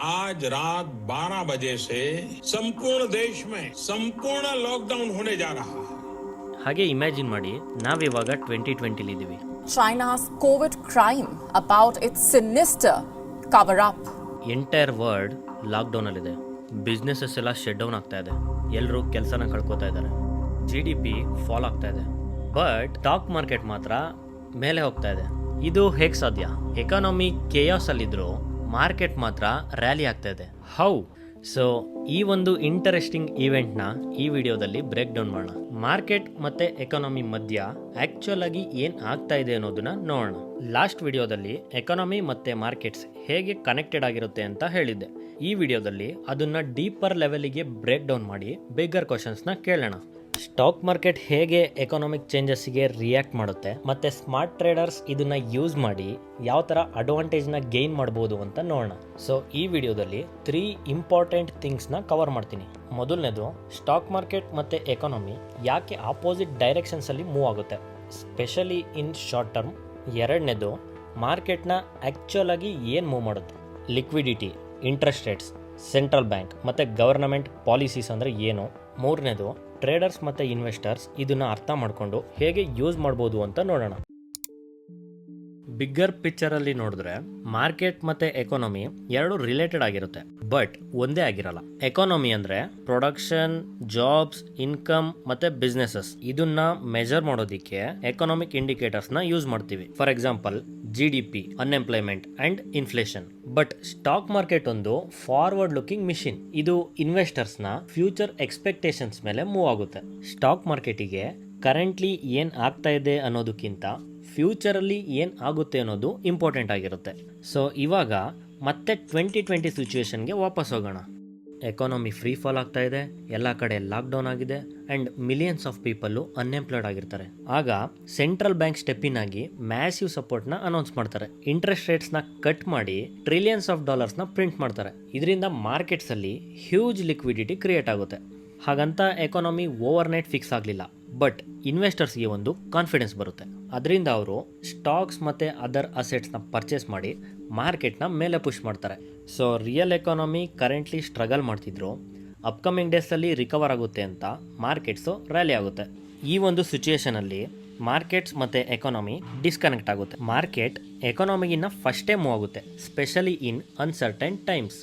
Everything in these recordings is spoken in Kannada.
आज रात 12 बजे से संपूर्ण देश में संपूर्ण लॉकडाउन होने जा रहा है ಹಾಗೆ ಇಮ್ಯಾಜಿನ್ ಮಾಡಿ ನಾವಿವಾಗ twenty ಟ್ವೆಂಟಿಲಿದ್ದೀವಿ China's COVID crime about its sinister cover up. Entire world ಲಾಕ್ಡೌನಲ್ಲಿದೆ businesses ಎಲ್ಲ ಶಟ್ ಡೌನ್ ಆಗ್ತಾ ಇದೆ ಎಲ್ಲರೂ ಕೆಲಸನ ಕಳ್ಕೊತಾ ಇದ್ದಾರೆ ಜಿ ಡಿ ಪಿ ಫಾಲ್ ಆಗ್ತಾ ಇದೆ ಬಟ್ ಸ್ಟಾಕ್ ಮಾರ್ಕೆಟ್ ಮಾತ್ರ ಮೇಲೆ ಹೋಗ್ತಾ ಇದೆ ಇದು ಹೇಗೆ ಸಾಧ್ಯ ಎಕಾನಮಿ ಕೇಯಾಸ್ ಅಲ್ಲಿದ್ರು ಮಾರ್ಕೆಟ್ ಮಾತ್ರ ರ್ಯಾಲಿ ಆಗ್ತಾ ಇದೆ. ಹೌ. ಸೊ ಈ ಒಂದು ಇಂಟರೆಸ್ಟಿಂಗ್ ಇವೆಂಟ್ನ ಈ ವಿಡಿಯೋದಲ್ಲಿ ಬ್ರೇಕ್ ಡೌನ್ ಮಾಡೋಣ. ಮಾರ್ಕೆಟ್ ಮತ್ತೆ ಎಕಾನಮಿ ಮಧ್ಯ ಆಕ್ಚುಯಲ್ ಆಗಿ ಏನ್ ಆಗ್ತಾ ಇದೆ ಅನ್ನೋದನ್ನ ನೋಡೋಣ. ಲಾಸ್ಟ್ ವಿಡಿಯೋದಲ್ಲಿ ಎಕಾನಮಿ ಮತ್ತೆ ಮಾರ್ಕೆಟ್ಸ್ ಹೇಗೆ ಕನೆಕ್ಟೆಡ್ ಆಗಿರುತ್ತೆ ಅಂತ ಹೇಳಿದ್ದೆ. ಈ ವಿಡಿಯೋದಲ್ಲಿ ಅದನ್ನ ಡೀಪರ್ ಲೆವೆಲಿಗೆ ಬ್ರೇಕ್ ಡೌನ್ ಮಾಡಿ ಬಿಗ್ಗರ್ ಕ್ವಶನ್ಸ್ನ ಕೇಳೋಣ. ಸ್ಟಾಕ್ ಮಾರ್ಕೆಟ್ ಹೇಗೆ ಎಕನಾಮಿಕ್ ಚೇಂಜಸ್ಗೆ ರಿಯಾಕ್ಟ್ ಮಾಡುತ್ತೆ, ಮತ್ತೆ ಸ್ಮಾರ್ಟ್ ಟ್ರೇಡರ್ಸ್ ಇದನ್ನ ಯೂಸ್ ಮಾಡಿ ಯಾವ ಥರ ಅಡ್ವಾಂಟೇಜ್ನ ಗೇನ್ ಮಾಡ್ಬೋದು ಅಂತ ನೋಡೋಣ. ಸೊ ಈ ವಿಡಿಯೋದಲ್ಲಿ ತ್ರೀ ಇಂಪಾರ್ಟೆಂಟ್ ಥಿಂಗ್ಸ್ನ ಕವರ್ ಮಾಡ್ತೀನಿ. ಮೊದಲನೇದು ಸ್ಟಾಕ್ ಮಾರ್ಕೆಟ್ ಮತ್ತೆ ಎಕಾನಮಿ ಯಾಕೆ ಆಪೋಸಿಟ್ ಡೈರೆಕ್ಷನ್ಸಲ್ಲಿ ಮೂವ್ ಆಗುತ್ತೆ ಸ್ಪೆಷಲಿ ಇನ್ ಶಾರ್ಟ್ ಟರ್ಮ್ ಎರಡನೇದು ಮಾರ್ಕೆಟ್ನ ಆ್ಯಕ್ಚುಯಲ್ ಆಗಿ ಏನು ಮೂವ್ ಮಾಡುತ್ತೆ liquidity interest rates central bank ಮತ್ತು ಗವರ್ನಮೆಂಟ್ ಪಾಲಿಸೀಸ್ ಅಂದರೆ ಏನು. ಮೂರನೇದು ಟ್ರೇಡರ್ಸ್ ಮತ್ತು ಇನ್ವೆಸ್ಟರ್ಸ್ ಇದನ್ನು ಅರ್ಥ ಮಾಡಿಕೊಂಡು ಹೇಗೆ ಯೂಸ್ ಮಾಡ್ಬೋದು ಅಂತ ನೋಡೋಣ. ಬಿಗ್ಗರ್ ಪಿಕ್ಚರಲ್ಲಿ ನೋಡಿದ್ರೆ ಮಾರ್ಕೆಟ್ ಮತ್ತೆ ಎಕಾನಮಿ ಎರಡು ರಿಲೇಟೆಡ್ ಆಗಿರುತ್ತೆ, ಬಟ್ ಒಂದೇ ಆಗಿರಲ್ಲ. ಎಕಾನಮಿ ಅಂದ್ರೆ ಪ್ರೊಡಕ್ಷನ್, ಜಾಬ್ಸ್, ಇನ್ಕಮ್ ಮತ್ತೆ ಬಿಸ್ನೆಸಸ್. ಇದನ್ನ ಮೆಜರ್ ಮಾಡೋದಿಕ್ಕೆ ಎಕನಾಮಿಕ್ ಇಂಡಿಕೇಟರ್ಸ್ನ ಯೂಸ್ ಮಾಡ್ತೀವಿ. For example G D P unemployment and inflation but stock market ಒಂದು ಫಾರ್ವರ್ಡ್ ಲುಕಿಂಗ್ ಮಿಷಿನ್ ಇದು ಇನ್ವೆಸ್ಟರ್ಸ್ನ ಫ್ಯೂಚರ್ ಎಕ್ಸ್ಪೆಕ್ಟೇಷನ್ಸ್ ಮೇಲೆ ಮೂವ್ ಆಗುತ್ತೆ. ಸ್ಟಾಕ್ ಮಾರ್ಕೆಟಿಗೆ ಕರೆಂಟ್ಲಿ ಏನ್ ಆಗ್ತಾ ಇದೆ ಅನ್ನೋದಕ್ಕಿಂತ ಫ್ಯೂಚರಲ್ಲಿ ಏನು ಆಗುತ್ತೆ ಅನ್ನೋದು ಇಂಪಾರ್ಟೆಂಟ್ ಆಗಿರುತ್ತೆ. ಸೊ ಇವಾಗ ಮತ್ತೆ ಟ್ವೆಂಟಿ ಟ್ವೆಂಟಿ ಸಿಚುವೇಶನ್ಗೆ ವಾಪಸ್ ಹೋಗೋಣ. ಎಕಾನಮಿ ಫ್ರೀ ಫಾಲ್ ಆಗ್ತಾ ಇದೆ. ಎಲ್ಲ ಕಡೆ ಲಾಕ್ಡೌನ್ ಆಗಿದೆ and millions of people unemployed ಆಗಿರ್ತಾರೆ. ಆಗ ಸೆಂಟ್ರಲ್ ಬ್ಯಾಂಕ್ ಸ್ಟೆಪ್ಪಿನ್ ಆಗಿ ಮ್ಯಾಸಿವ್ ಸಪೋರ್ಟ್ನ ಅನೌನ್ಸ್ ಮಾಡ್ತಾರೆ. ಇಂಟ್ರೆಸ್ಟ್ ರೇಟ್ಸ್ನ ಕಟ್ ಮಾಡಿ ಟ್ರಿಲಿಯನ್ಸ್ ಆಫ್ ಡಾಲರ್ಸ್ನ ಪ್ರಿಂಟ್ ಮಾಡ್ತಾರೆ. ಇದರಿಂದ ಮಾರ್ಕೆಟ್ಸಲ್ಲಿ ಹ್ಯೂಜ್ ಲಿಕ್ವಿಡಿಟಿ ಕ್ರಿಯೇಟ್ ಆಗುತ್ತೆ. ಹಾಗಂತ ಎಕಾನಮಿ ಓವರ್ ನೈಟ್ ಫಿಕ್ಸ್ ಆಗಲಿಲ್ಲ. ಬಟ್ ಇನ್ವೆಸ್ಟರ್ಸ್ಗೆ ಒಂದು ಕಾನ್ಫಿಡೆನ್ಸ್ ಬರುತ್ತೆ. ಅದರಿಂದ ಅವರು ಸ್ಟಾಕ್ಸ್ ಮತ್ತು ಅದರ್ ಅಸೆಟ್ಸ್ನ ಪರ್ಚೇಸ್ ಮಾಡಿ ಮಾರ್ಕೆಟ್ನ ಮೇಲೆ ಪುಷ್ ಮಾಡ್ತಾರೆ. So real economy currently struggle ಮಾಡ್ತಿದ್ರು. ಅಪ್ಕಮಿಂಗ್ ಡೇಸಲ್ಲಿ ರಿಕವರ್ ಆಗುತ್ತೆ ಅಂತ ಮಾರ್ಕೆಟ್ಸು ರ್ಯಾಲಿ ಆಗುತ್ತೆ. ಈ ಒಂದು ಸಿಚುಯೇಷನಲ್ಲಿ ಮಾರ್ಕೆಟ್ಸ್ ಮತ್ತು ಎಕಾನಮಿ ಡಿಸ್ಕನೆಕ್ಟ್ ಆಗುತ್ತೆ. ಮಾರ್ಕೆಟ್ ಎಕಾನಮಿಗಿನ್ನ ಫಸ್ಟೇ ಮೂವ್ ಆಗುತ್ತೆ specially in uncertain times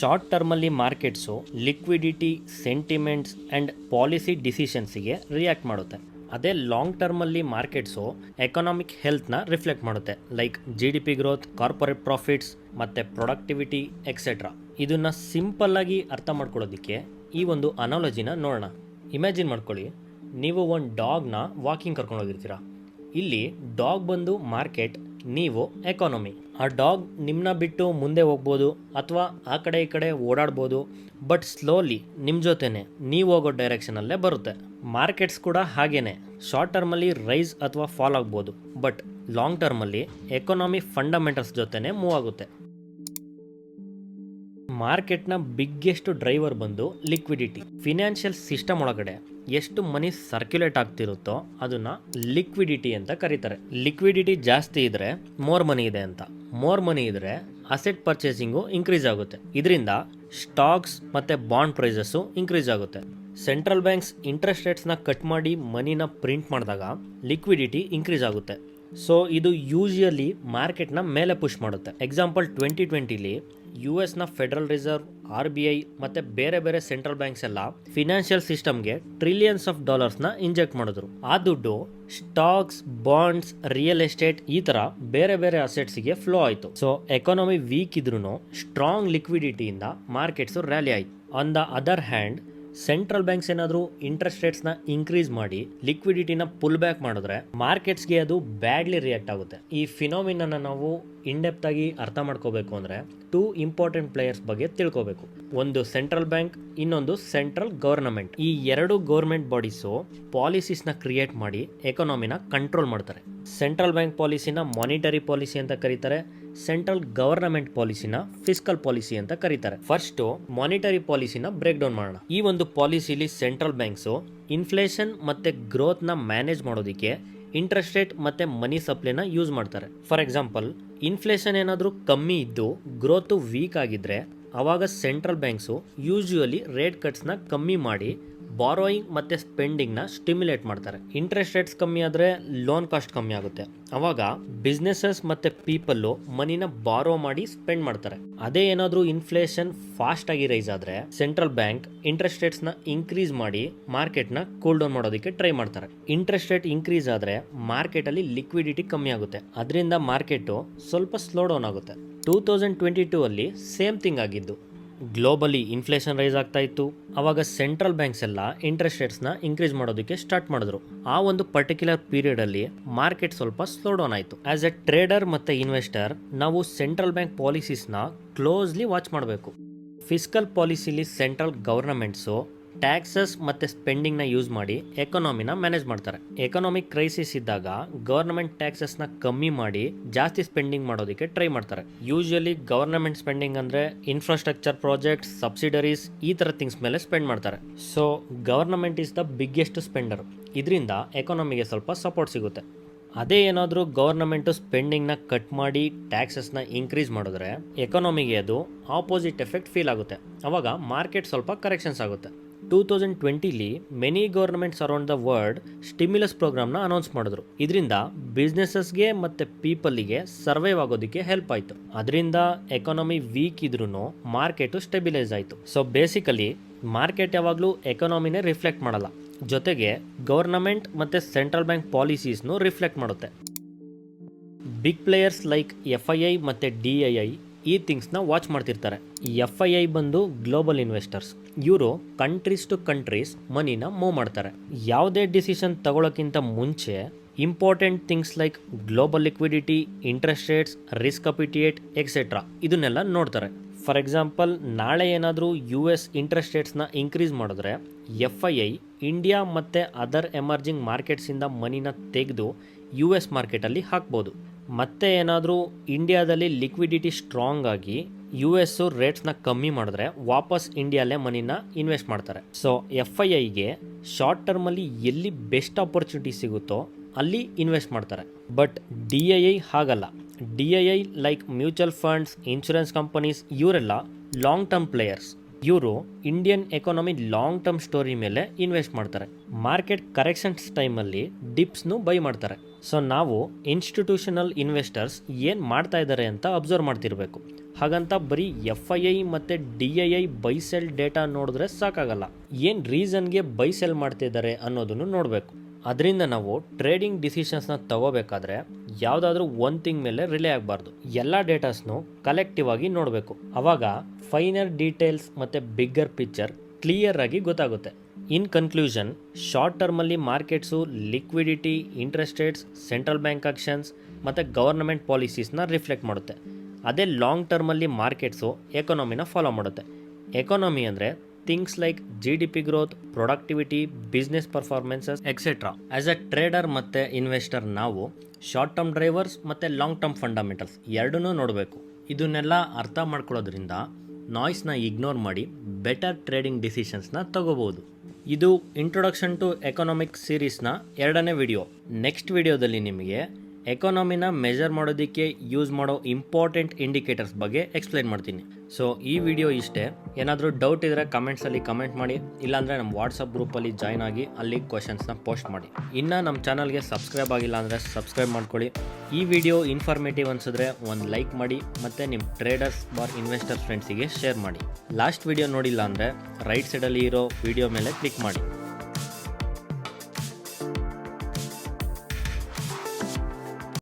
short ಟರ್ಮಲ್ಲಿ markets liquidity sentiments and policy ಡಿಸಿಷನ್ಸಿಗೆ react ಮಾಡುತ್ತೆ. ಅದೇ ಲಾಂಗ್ ಟರ್ಮಲ್ಲಿ ಮಾರ್ಕೆಟ್ಸು ಎಕನಾಮಿಕ್ ಹೆಲ್ತ್ನ ರಿಫ್ಲೆಕ್ಟ್ ಮಾಡುತ್ತೆ. Like G D P growth corporate profits ಮತ್ತು ಪ್ರೊಡಕ್ಟಿವಿಟಿ ಎಕ್ಸೆಟ್ರಾ ಇದನ್ನು ಸಿಂಪಲ್ಲಾಗಿ ಅರ್ಥ ಮಾಡ್ಕೊಳ್ಳೋದಕ್ಕೆ ಈ ಒಂದು ಅನಾಲಜಿನ ನೋಡೋಣ. ಇಮ್ಯಾಜಿನ್ ಮಾಡ್ಕೊಳ್ಳಿ, ನೀವು ಒಂದು ಡಾಗ್ನ ವಾಕಿಂಗ್ ಕರ್ಕೊಂಡು ಹೋಗಿರ್ತೀರ. ಇಲ್ಲಿ ಡಾಗ್ ಬಂದು ಮಾರ್ಕೆಟ್ ನೀವು ಎಕಾನಮಿ ಆ ಡಾಗ್ ನಿಮ್ಮನ್ನ ಬಿಟ್ಟು ಮುಂದೆ ಹೋಗ್ಬೋದು ಅಥವಾ ಆ ಕಡೆ ಈ ಕಡೆ ಓಡಾಡ್ಬೋದು, ಬಟ್ ಸ್ಲೋಲಿ ನಿಮ್ಮ ಜೊತೆನೆ. ನೀವು ಹೋಗೋ ಡೈರೆಕ್ಷನಲ್ಲೇ ಬರುತ್ತೆ. ಮಾರ್ಕೆಟ್ಸ್ ಕೂಡ ಹಾಗೇನೆ. ಶಾರ್ಟ್ ಟರ್ಮಲ್ಲಿ ರೈಸ್ ಅಥವಾ ಫಾಲ್ ಆಗ್ಬೋದು, ಬಟ್ ಲಾಂಗ್ ಟರ್ಮಲ್ಲಿ ಎಕನಾಮಿ ಫಂಡಮೆಂಟಲ್ಸ್ ಜೊತೆನೆ ಮೂವ್ ಆಗುತ್ತೆ. ಮಾರ್ಕೆಟ್ನ ಬಿಗ್ಗೆಸ್ಟ್ ಡ್ರೈವರ್ ಬಂದು ಲಿಕ್ವಿಡಿಟಿ. ಫಿನಾನ್ಷಿಯಲ್ ಸಿಸ್ಟಮ್ ಒಳಗಡೆ ಎಷ್ಟು ಮನಿ ಸರ್ಕ್ಯುಲೇಟ್ ಆಗ್ತಿರುತ್ತೋ ಅದನ್ನ ಲಿಕ್ವಿಡಿಟಿ ಅಂತ ಕರೀತಾರೆ. ಲಿಕ್ವಿಡಿಟಿ ಜಾಸ್ತಿ ಇದ್ರೆ ಮೋರ್ ಮನಿ ಇದೆ ಅಂತ. ಮೋರ್ ಮನಿ ಇದ್ರೆ ಅಸೆಟ್ ಪರ್ಚೇಸಿಂಗು ಇನ್ಕ್ರೀಸ್ ಆಗುತ್ತೆ. ಇದರಿಂದ ಸ್ಟಾಕ್ಸ್ ಮತ್ತೆ ಬಾಂಡ್ ಪ್ರೈಸಸ್ಸು ಇನ್ಕ್ರೀಸ್ ಆಗುತ್ತೆ. ಸೆಂಟ್ರಲ್ ಬ್ಯಾಂಕ್ಸ್ ಇಂಟ್ರೆಸ್ಟ್ ರೇಟ್ಸ್ನ ಕಟ್ ಮಾಡಿ ಮನಿನ ಪ್ರಿಂಟ್ ಮಾಡಿದಾಗ ಲಿಕ್ವಿಡಿಟಿ ಇನ್ಕ್ರೀಸ್ ಆಗುತ್ತೆ. ಸೊ ಇದು ಯೂಶಿಯಲಿ ಮಾರ್ಕೆಟ್ನ ಮೇಲೆ ಪುಷ್ ಮಾಡುತ್ತೆ. ಎಕ್ಸಾಂಪಲ್ ಟ್ವೆಂಟಿ ಟ್ವೆಂಟಿಲಿ ಯು ಎಸ್ನ federal reserve R B I ಮತ್ತು ಬೇರೆ ಬೇರೆ ಸೆಂಟ್ರಲ್ ಬ್ಯಾಂಕ್ಸ್ ಎಲ್ಲ ಫಿನಾನ್ಷಿಯಲ್ ಸಿಸ್ಟಮ್ಗೆ ಟ್ರಿಲಿಯನ್ಸ್ ಆಫ್ ಡಾಲರ್ಸ್ನ ಇಂಜೆಕ್ಟ್ ಮಾಡಿದ್ರು. ಆ ದುಡ್ಡು ಸ್ಟಾಕ್ಸ್ ಬಾಂಡ್ಸ್ ರಿಯಲ್ ಎಸ್ಟೇಟ್ ಈ ಥರ ಬೇರೆ ಬೇರೆ ಅಸೆಟ್ಸ್ಗೆ ಫ್ಲೋ ಆಯಿತು. ಸೊ ಎಕಾನಮಿ ವೀಕ್ ಇದ್ರೂ ಸ್ಟ್ರಾಂಗ್ ಲಿಕ್ವಿಡಿಟಿಯಿಂದ ಮಾರ್ಕೆಟ್ಸು ರ್ಯಾಲಿ ಆಯಿತು. On the other hand central banks ಏನಾದರೂ ಇಂಟ್ರೆಸ್ಟ್ ರೇಟ್ಸ್ನ ಇನ್ಕ್ರೀಸ್ ಮಾಡಿ ಲಿಕ್ವಿಡಿಟಿನ ಪುಲ್ ಬ್ಯಾಕ್ ಮಾಡಿದ್ರೆ ಮಾರ್ಕೆಟ್ಸ್ಗೆ ಅದು ಬ್ಯಾಡ್ಲಿ ರಿಯಾಕ್ಟ್ ಆಗುತ್ತೆ. ಈ ಫಿನಾಮಿನನ್ನ ನಾವು ಇನ್ಡೆಪ್ತ್ ಆಗಿ ಅರ್ಥ ಮಾಡ್ಕೋಬೇಕು ಅಂದರೆ ಟೂ ಇಂಪಾರ್ಟೆಂಟ್ ಪ್ಲೇಯರ್ಸ್ ಬಗ್ಗೆ ತಿಳ್ಕೋಬೇಕು. ಒಂದು ಸೆಂಟ್ರಲ್ ಬ್ಯಾಂಕ್ ಇನ್ನೊಂದು ಸೆಂಟ್ರಲ್ ಗವರ್ನಮೆಂಟ್ ಈ ಎರಡು ಗೌರ್ಮೆಂಟ್ ಬಾಡೀಸು ಪಾಲಿಸೀಸ್ನ ಕ್ರಿಯೇಟ್ ಮಾಡಿ ಎಕನಾಮಿನ ಕಂಟ್ರೋಲ್ ಮಾಡ್ತಾರೆ. ಸೆಂಟ್ರಲ್ ಬ್ಯಾಂಕ್ ಪಾಲಿಸಿನ ಮಾನಿಟರಿ ಪಾಲಿಸಿ ಅಂತ ಕರೀತಾರೆ. ಸೆಂಟ್ರಲ್ ಗವರ್ನಮೆಂಟ್ ಪಾಲಿಸಿನ ಫಿಸ್ಕಲ್ ಪಾಲಿಸಿ ಅಂತ ಕರೀತಾರೆ. ಫಸ್ಟ್ ಮಾನಿಟರಿ ಪಾಲಿಸಿನ ಬ್ರೇಕ್ ಡೌನ್ ಮಾಡೋಣ. ಈ ಒಂದು ಪಾಲಿಸಿಲಿ ಸೆಂಟ್ರಲ್ ಬ್ಯಾಂಕ್ಸ್ ಇನ್ಫ್ಲೇಷನ್ ಮತ್ತೆ ಗ್ರೋತ್ನ ಮ್ಯಾನೇಜ್ ಮಾಡೋದಕ್ಕೆ ಇಂಟ್ರೆಸ್ಟ್ ರೇಟ್ ಮತ್ತೆ ಮನಿ ಸಪ್ಲೈನ ಯೂಸ್ ಮಾಡ್ತಾರೆ. ಫಾರ್ ಎಕ್ಸಾಂಪಲ್ ಇನ್ಫ್ಲೇಷನ್ ಏನಾದರೂ ಕಮ್ಮಿ ಇದ್ದು ಗ್ರೋತ್ ವೀಕ್ ಆಗಿದ್ರೆ, ಅವಾಗ ಸೆಂಟ್ರಲ್ ಬ್ಯಾಂಕ್ಸು ಯೂಶುವಲಿ ರೇಟ್ ಕಟ್ಸ್ನ ಕಮ್ಮಿ ಮಾಡಿ ಬಾರೋಯಿಂಗ್ ಮತ್ತು ಸ್ಪೆಂಡಿಂಗ್ನ ಸ್ಟಿಮ್ಯುಲೇಟ್ ಮಾಡ್ತಾರೆ. ಇಂಟ್ರೆಸ್ಟ್ ರೇಟ್ಸ್ ಕಮ್ಮಿ ಆದರೆ ಲೋನ್ ಕಾಸ್ಟ್ ಕಮ್ಮಿ ಆಗುತ್ತೆ. ಅವಾಗ ಬಿಸ್ನೆಸಸ್ ಮತ್ತು ಪೀಪಲ್ಲು ಮನಿನ ಬಾರೋ ಮಾಡಿ ಸ್ಪೆಂಡ್ ಮಾಡ್ತಾರೆ. ಅದೇ ಏನಾದರೂ ಇನ್ಫ್ಲೇಷನ್ ಫಾಸ್ಟ್ ಆಗಿ ರೈಸ್ ಆದರೆ ಸೆಂಟ್ರಲ್ ಬ್ಯಾಂಕ್ ಇಂಟ್ರೆಸ್ಟ್ ರೇಟ್ಸ್ನ ಇನ್ಕ್ರೀಸ್ ಮಾಡಿ ಮಾರ್ಕೆಟ್ನ ಕೂಲ್ ಡೌನ್ ಮಾಡೋದಕ್ಕೆ ಟ್ರೈ ಮಾಡ್ತಾರೆ. ಇಂಟ್ರೆಸ್ಟ್ ರೇಟ್ ಇನ್ಕ್ರೀಸ್ ಆದರೆ ಮಾರ್ಕೆಟಲ್ಲಿ ಲಿಕ್ವಿಡಿಟಿ ಕಮ್ಮಿ ಆಗುತ್ತೆ. ಅದರಿಂದ ಮಾರ್ಕೆಟು ಸ್ವಲ್ಪ ಸ್ಲೋ ಡೌನ್ ಆಗುತ್ತೆ. ಟೂ ತೌಸಂಡ್ ಟ್ವೆಂಟಿ ಟೂ ಅಲ್ಲಿ ಸೇಮ್ ಥಿಂಗ್ ಆಗಿದ್ದು. ಗ್ಲೋಬಲಿ ಇನ್ಫ್ಲೇಷನ್ ರೈಸ್ ಆಗ್ತಾ ಇತ್ತು. ಅವಾಗ ಸೆಂಟ್ರಲ್ ಬ್ಯಾಂಕ್ಸ್ ಎಲ್ಲ ಇಂಟ್ರೆಸ್ಟ್ ರೇಟ್ಸ್ನ ಇನ್ಕ್ರೀಸ್ ಮಾಡೋದಕ್ಕೆ ಸ್ಟಾರ್ಟ್ ಮಾಡಿದ್ರು. ಆ ಒಂದು ಪರ್ಟಿಕ್ಯುಲರ್ ಪೀರಿಯಡ್ ಅಲ್ಲಿ ಮಾರ್ಕೆಟ್ ಸ್ವಲ್ಪ ಸ್ಲೋ ಡೌನ್ ಆಯಿತು. ಆಸ್ ಎ ಟ್ರೇಡರ್ ಮತ್ತು ಇನ್ವೆಸ್ಟರ್ ನಾವು ಸೆಂಟ್ರಲ್ ಬ್ಯಾಂಕ್ ಪಾಲಿಸೀಸ್ನ ಕ್ಲೋಸ್ಲಿ ವಾಚ್ ಮಾಡಬೇಕು. ಫಿಸ್ಕಲ್ ಪಾಲಿಸಿಲಿ ಸೆಂಟ್ರಲ್ ಗವರ್ನಮೆಂಟ್ಸು ಟ್ಯಾಕ್ಸಸ್ ಮತ್ತು ಸ್ಪೆಂಡಿಂಗ್ನ ಯೂಸ್ ಮಾಡಿ ಎಕನಾಮಿನ ಮ್ಯಾನೇಜ್ ಮಾಡ್ತಾರೆ. ಎಕನಾಮಿಕ್ ಕ್ರೈಸಿಸ್ ಇದ್ದಾಗ ಗವರ್ನಮೆಂಟ್ ಟ್ಯಾಕ್ಸಸ್ನ ಕಮ್ಮಿ ಮಾಡಿ ಜಾಸ್ತಿ ಸ್ಪೆಂಡಿಂಗ್ ಮಾಡೋದಕ್ಕೆ ಟ್ರೈ ಮಾಡ್ತಾರೆ. ಯೂಶಲಿ ಗವರ್ನಮೆಂಟ್ ಸ್ಪೆಂಡಿಂಗ್ ಅಂದರೆ ಇನ್ಫ್ರಾಸ್ಟ್ರಕ್ಚರ್ ಪ್ರಾಜೆಕ್ಟ್ಸ್, ಸಬ್ಸಿಡರೀಸ್ ಈ ಥರ ಥಿಂಗ್ಸ್ ಮೇಲೆ ಸ್ಪೆಂಡ್ ಮಾಡ್ತಾರೆ. So government is the biggest spender. ಇದರಿಂದ ಎಕನಾಮಿಗೆ ಸ್ವಲ್ಪ ಸಪೋರ್ಟ್ ಸಿಗುತ್ತೆ. ಅದೇ ಏನಾದರೂ ಗವರ್ನಮೆಂಟು ಸ್ಪೆಂಡಿಂಗ್ನ ಕಟ್ ಮಾಡಿ ಟ್ಯಾಕ್ಸಸ್ನ ಇನ್ಕ್ರೀಸ್ ಮಾಡಿದ್ರೆ ಎಕನಾಮಿಗೆ ಅದು ಆಪೋಸಿಟ್ ಎಫೆಕ್ಟ್ ಫೀಲ್ ಆಗುತ್ತೆ. ಅವಾಗ ಮಾರ್ಕೆಟ್ ಸ್ವಲ್ಪ ಕರೆಕ್ಷನ್ಸ್ ಆಗುತ್ತೆ. Two thousand ಟ್ವೆಂಟಿಲಿ many governments around the world stimulus ಪ್ರೋಗ್ರಾಮ್ನ announce ಮಾಡಿದ್ರು. ಇದರಿಂದ ಬಿಸ್ನೆಸಸ್ಗೆ ಮತ್ತು ಪೀಪಲ್ಗೆ ಸರ್ವೈವ್ ಆಗೋದಕ್ಕೆ ಹೆಲ್ಪ್ ಆಯಿತು. ಅದರಿಂದ ಎಕಾನಮಿ ವೀಕ್ ಇದ್ರೂ ಮಾರ್ಕೆಟು ಸ್ಟೆಬಿಲೈಸ್ ಆಯಿತು. ಸೊ ಬೇಸಿಕಲಿ ಮಾರ್ಕೆಟ್ ಯಾವಾಗಲೂ ಎಕಾನಮಿನೇ ರಿಫ್ಲೆಕ್ಟ್ ಮಾಡಲ್ಲ. ಜೊತೆಗೆ ಗೌರ್ನಮೆಂಟ್ ಮತ್ತು ಸೆಂಟ್ರಲ್ ಬ್ಯಾಂಕ್ ಪಾಲಿಸೀಸ್ನು ರಿಫ್ಲೆಕ್ಟ್ ಮಾಡುತ್ತೆ. Big players like F I I ಮತ್ತು ಡಿ ಐ ಐ ಈ ಥಿಂಗ್ಸ್ನ ವಾಚ್ ಮಾಡ್ತಿರ್ತಾರೆ. ಎಫ್ ಐ ಐ ಬಂದು ಗ್ಲೋಬಲ್ ಇನ್ವೆಸ್ಟರ್ಸ್ ಇವರು ಕಂಟ್ರೀಸ್ ಟು ಕಂಟ್ರೀಸ್ ಮನಿನ ಮೂವ್ ಮಾಡ್ತಾರೆ. ಯಾವುದೇ ಡಿಸಿಷನ್ ತಗೊಳ್ಳೋಕ್ಕಿಂತ ಮುಂಚೆ important things like global liquidity interest rates risk appetite etcetera ಇದನ್ನೆಲ್ಲ ನೋಡ್ತಾರೆ. ಫಾರ್ ಎಕ್ಸಾಂಪಲ್ ನಾಳೆ ಏನಾದರೂ ಯು ಎಸ್ ಇಂಟ್ರೆಸ್ಟ್ ರೇಟ್ಸ್ನ ಇನ್ಕ್ರೀಸ್ ಮಾಡಿದ್ರೆ ಎಫ್ ಐ ಐ ಇಂಡಿಯಾ ಮತ್ತು ಅದರ್ ಎಮರ್ಜಿಂಗ್ ಮಾರ್ಕೆಟ್ಸಿಂದ ಮನಿನ ತೆಗೆದು ಯು ಎಸ್ ಮಾರ್ಕೆಟಲ್ಲಿ ಹಾಕ್ಬೋದು. ಮತ್ತೆ ಏನಾದರೂ ಇಂಡಿಯಾದಲ್ಲಿ ಲಿಕ್ವಿಡಿಟಿ ಸ್ಟ್ರಾಂಗ್ ಆಗಿ ಯು ಎಸ್ ರೇಟ್ಸ್ನ ಕಮ್ಮಿ ಮಾಡಿದ್ರೆ ವಾಪಸ್ ಇಂಡಿಯಾಲೇ ಮನಿನ ಇನ್ವೆಸ್ಟ್ ಮಾಡ್ತಾರೆ. ಸೊ ಎಫ್ ಐ ಐಗೆ ಶಾರ್ಟ್ ಟರ್ಮಲ್ಲಿ ಎಲ್ಲಿ ಬೆಸ್ಟ್ ಆಪರ್ಚುನಿಟಿ ಸಿಗುತ್ತೋ ಅಲ್ಲಿ ಇನ್ವೆಸ್ಟ್ ಮಾಡ್ತಾರೆ. ಬಟ್ ಡಿ ಐ ಐ ಹಾಗಲ್ಲ. D I I like mutual funds insurance companies ಇವರೆಲ್ಲ ಲಾಂಗ್ ಟರ್ಮ್ ಪ್ಲೇಯರ್ಸ್ ಇವರು Indian economy long term story ಮೇಲೆ ಇನ್ವೆಸ್ಟ್ ಮಾಡ್ತಾರೆ. ಮಾರ್ಕೆಟ್ ಕರೆಕ್ಷನ್ಸ್ ಟೈಮಲ್ಲಿ ಡಿಪ್ಸ್ನು ಬೈ ಮಾಡ್ತಾರೆ. ಸೊ ನಾವು ಇನ್ಸ್ಟಿಟ್ಯೂಷನಲ್ ಇನ್ವೆಸ್ಟರ್ಸ್ ಏನು ಮಾಡ್ತಾ ಇದ್ದಾರೆ ಅಂತ ಅಬ್ಸರ್ವ್ ಮಾಡ್ತಿರ್ಬೇಕು. ಹಾಗಂತ ಬರೀ ಎಫ್ ಐ ಐ ಮತ್ತು D I I buy sell data ನೋಡಿದ್ರೆ ಸಾಕಾಗಲ್ಲ. ಏನು ರೀಸನ್ಗೆ ಬೈ ಸೆಲ್ ಮಾಡ್ತಿದ್ದಾರೆ ಅನ್ನೋದನ್ನು ನೋಡಬೇಕು. ಅದರಿಂದ ನಾವು ಟ್ರೇಡಿಂಗ್ ಡಿಸಿಷನ್ಸ್ನ ತಗೋಬೇಕಾದ್ರೆ ಯಾವುದಾದ್ರೂ ಒಂದು ಥಿಂಗ್ ಮೇಲೆ ರಿಲೇ ಆಗಬಾರ್ದು. ಎಲ್ಲ ಡೇಟಾಸ್ನು ಕಲೆಕ್ಟಿವ್ ಆಗಿ ನೋಡಬೇಕು. ಅವಾಗ ಫೈನರ್ ಡೀಟೇಲ್ಸ್ ಮತ್ತು ಬಿಗ್ಗರ್ ಪಿಕ್ಚರ್ ಕ್ಲಿಯರ್ ಆಗಿ ಗೊತ್ತಾಗುತ್ತೆ. In conclusion short ಟರ್ಮಲ್ಲಿ markets liquidity interest rates central bank actions ಮತ್ತು ಗವರ್ನಮೆಂಟ್ ಪಾಲಿಸೀಸ್ನ ರಿಫ್ಲೆಕ್ಟ್ ಮಾಡುತ್ತೆ. ಅದೇ ಲಾಂಗ್ ಟರ್ಮಲ್ಲಿ ಮಾರ್ಕೆಟ್ಸು ಎಕಾನಮಿನ ಫಾಲೋ ಮಾಡುತ್ತೆ. ಎಕಾನಮಿ ಅಂದರೆ things like G D P business performances etcetera as ಮತ್ತೆ ಟ್ರೇಡರ್ ಮತ್ತು ಇನ್ವೆಸ್ಟರ್ ನಾವು ಶಾರ್ಟ್ ಟರ್ಮ್ ಡ್ರೈವರ್ಸ್ ಮತ್ತು ಲಾಂಗ್ ಟರ್ಮ್ ಫಂಡಮೆಂಟಲ್ಸ್ ಎರಡನ್ನೂ ನೋಡಬೇಕು. ಇದನ್ನೆಲ್ಲ ಅರ್ಥ ಮಾಡ್ಕೊಳ್ಳೋದ್ರಿಂದ ನಾಯ್ಸ್ನ ಇಗ್ನೋರ್ ಮಾಡಿ ಬೆಟರ್ ಟ್ರೇಡಿಂಗ್ ಡಿಸಿಷನ್ಸ್ನ ತಗೋಬೋದು. ಇದು ಇಂಟ್ರೊಡಕ್ಷನ್ ಟು ಎಕನಾಮಿಕ್ ಸೀರೀಸ್ನ ಎರಡನೇ ವಿಡಿಯೋ ನೆಕ್ಸ್ಟ್ ವಿಡಿಯೋದಲ್ಲಿ ನಿಮಗೆ ಎಕಾನಮಿನ ಮೆಜರ್ ಮಾಡೋದಕ್ಕೆ ಯೂಸ್ ಮಾಡೋ ಇಂಪಾರ್ಟೆಂಟ್ ಇಂಡಿಕೇಟರ್ಸ್ ಬಗ್ಗೆ ಎಕ್ಸ್ಪ್ಲೈನ್ ಮಾಡ್ತೀನಿ. ಸೊ ಈ ವಿಡಿಯೋ ಇಷ್ಟೇ. ಏನಾದರೂ ಡೌಟ್ ಇದ್ದರೆ ಕಮೆಂಟ್ಸಲ್ಲಿ ಕಮೆಂಟ್ ಮಾಡಿ, ಇಲ್ಲಾಂದರೆ ನಮ್ಮ ವಾಟ್ಸಪ್ ಗ್ರೂಪಲ್ಲಿ ಜಾಯ್ನ್ ಆಗಿ ಅಲ್ಲಿ ಕ್ವಶನ್ಸ್ನ ಪೋಸ್ಟ್ ಮಾಡಿ. ಇನ್ನು ನಮ್ಮ ಚಾನಲ್ಗೆ ಸಬ್ಸ್ಕ್ರೈಬ್ ಆಗಿಲ್ಲ ಅಂದರೆ ಸಬ್ಸ್ಕ್ರೈಬ್ ಮಾಡ್ಕೊಳ್ಳಿ. ಈ ವಿಡಿಯೋ ಇನ್ಫಾರ್ಮೇಟಿವ್ ಅನಿಸಿದ್ರೆ ಒಂದು ಲೈಕ್ ಮಾಡಿ, ಮತ್ತು ನಿಮ್ಮ ಟ್ರೇಡರ್ಸ್ ಬಾರ್ ಇನ್ವೆಸ್ಟರ್ ಫ್ರೆಂಡ್ಸಿಗೆ ಶೇರ್ ಮಾಡಿ. ಲಾಸ್ಟ್ ವಿಡಿಯೋ ನೋಡಿಲ್ಲ ಅಂದರೆ ರೈಟ್ ಸೈಡಲ್ಲಿ ಇರೋ ವಿಡಿಯೋ ಮೇಲೆ ಕ್ಲಿಕ್ ಮಾಡಿ.